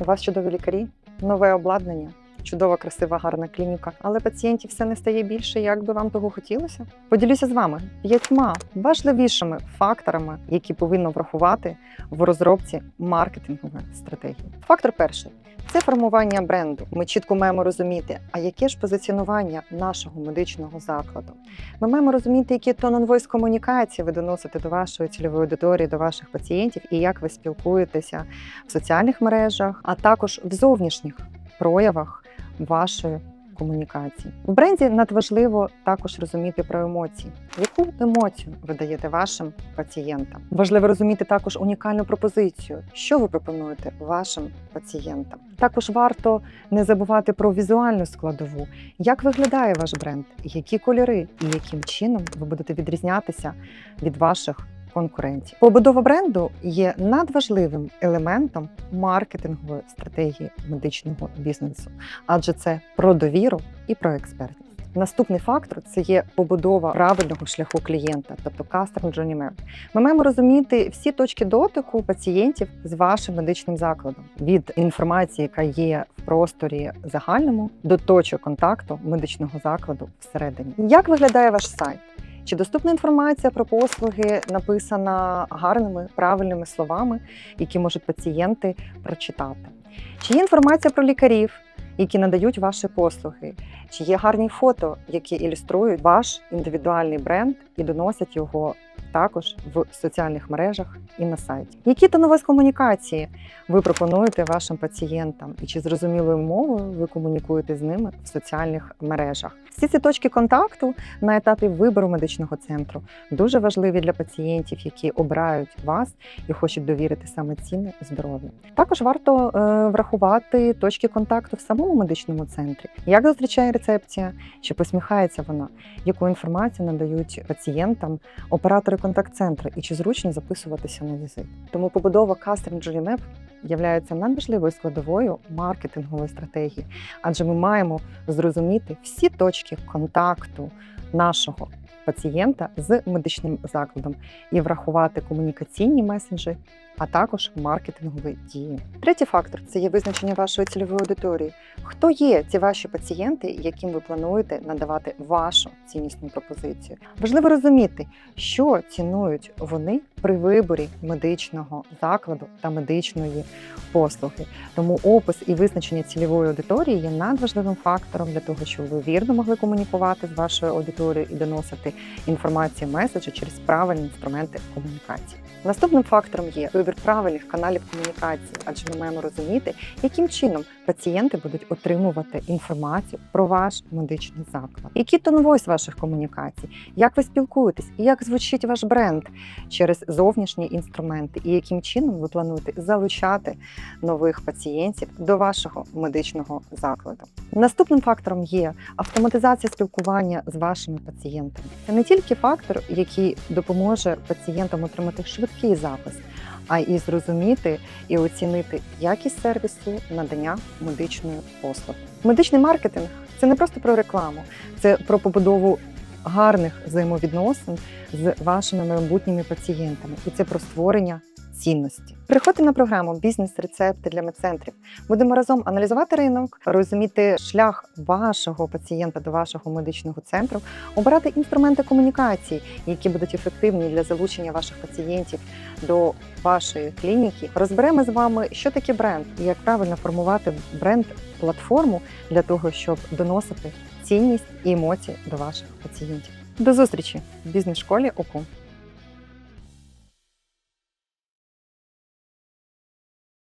У вас чудові лікарі, нове обладнання. Чудова, красива, гарна клініка, але пацієнтів все не стає більше, як би вам того хотілося. Поділюся з вами п'ятьма важливішими факторами, які повинно врахувати в розробці маркетингової стратегії. Фактор перший це формування бренду. Ми чітко маємо розуміти, а яке ж позиціонування нашого медичного закладу. Ми маємо розуміти, які тон войс комунікації ви доносите до вашої цільової аудиторії, до ваших пацієнтів, і як ви спілкуєтеся в соціальних мережах, а також в зовнішніх проявах вашої комунікації. В бренді надважливо також розуміти про емоції. Яку емоцію ви даєте вашим пацієнтам? Важливо розуміти також унікальну пропозицію, що ви пропонуєте вашим пацієнтам. Також варто не забувати про візуальну складову, як виглядає ваш бренд, які кольори і яким чином ви будете відрізнятися від ваших конкурентів. Побудова бренду є надважливим елементом маркетингової стратегії медичного бізнесу, адже це про довіру і про експертність. Наступний фактор це є побудова правильного шляху клієнта, тобто Customer Journey. Ми маємо розуміти всі точки дотику пацієнтів з вашим медичним закладом від інформації, яка є в просторі загальному, до точок контакту медичного закладу всередині. Як виглядає ваш сайт? Чи доступна інформація про послуги написана гарними правильними словами, які можуть пацієнти прочитати? Чи є інформація про лікарів, які надають ваші послуги? Чи є гарні фото, які ілюструють ваш індивідуальний бренд і доносять його також в соціальних мережах і на сайті? Які тонові комунікації ви пропонуєте вашим пацієнтам, і чи зрозумілою мовою ви комунікуєте з ними в соціальних мережах? Всі ці точки контакту на етапі вибору медичного центру дуже важливі для пацієнтів, які обирають вас і хочуть довірити саме цінне здоров'я. Також варто е, врахувати точки контакту в самому медичному центрі. Як зустрічає рецепція, чи посміхається вона, яку інформацію надають пацієнтам оператори контакт-центру і чи зручно записуватися на візит. Тому побудова Custom Journey Map являється надважливою складовою маркетингової стратегії, адже ми маємо зрозуміти всі точки контакту нашого пацієнта з медичним закладом і врахувати комунікаційні месенджі, а також маркетингові дії. Третій фактор це є визначення вашої цільової аудиторії. Хто є ці ваші пацієнти, яким ви плануєте надавати вашу ціннісну пропозицію? Важливо розуміти, що цінують вони при виборі медичного закладу та медичної послуги. Тому опис і визначення цільової аудиторії є надважливим фактором для того, щоб ви вірно могли комунікувати з вашою аудиторією і доносити інформацію меседжу через правильні інструменти комунікації. Наступним фактором є вибір правильних каналів комунікації, адже ми маємо розуміти, яким чином пацієнти будуть отримувати інформацію про ваш медичний заклад. Який тон ваших комунікацій, як ви спілкуєтесь, і як звучить ваш бренд через зовнішні інструменти, і яким чином ви плануєте залучати нових пацієнтів до вашого медичного закладу. Наступним фактором є автоматизація спілкування з вашими пацієнтами. Це не тільки фактор, який допоможе пацієнтам отримати швидкий запис, а й зрозуміти і оцінити якість сервісу надання медичної послуги. Медичний маркетинг це не просто про рекламу, це про побудову гарних взаємовідносин з вашими майбутніми пацієнтами, і це про створення цінності. Приходьте на програму Бізнес-рецепти для медцентрів. Будемо разом аналізувати ринок, розуміти шлях вашого пацієнта до вашого медичного центру, обирати інструменти комунікації, які будуть ефективні для залучення ваших пацієнтів до вашої клініки. Розберемо з вами, що таке бренд і як правильно формувати бренд-платформу для того, щоб доносити цінність і емоції до ваших пацієнтів. До зустрічі в бізнес-школі ОКУ.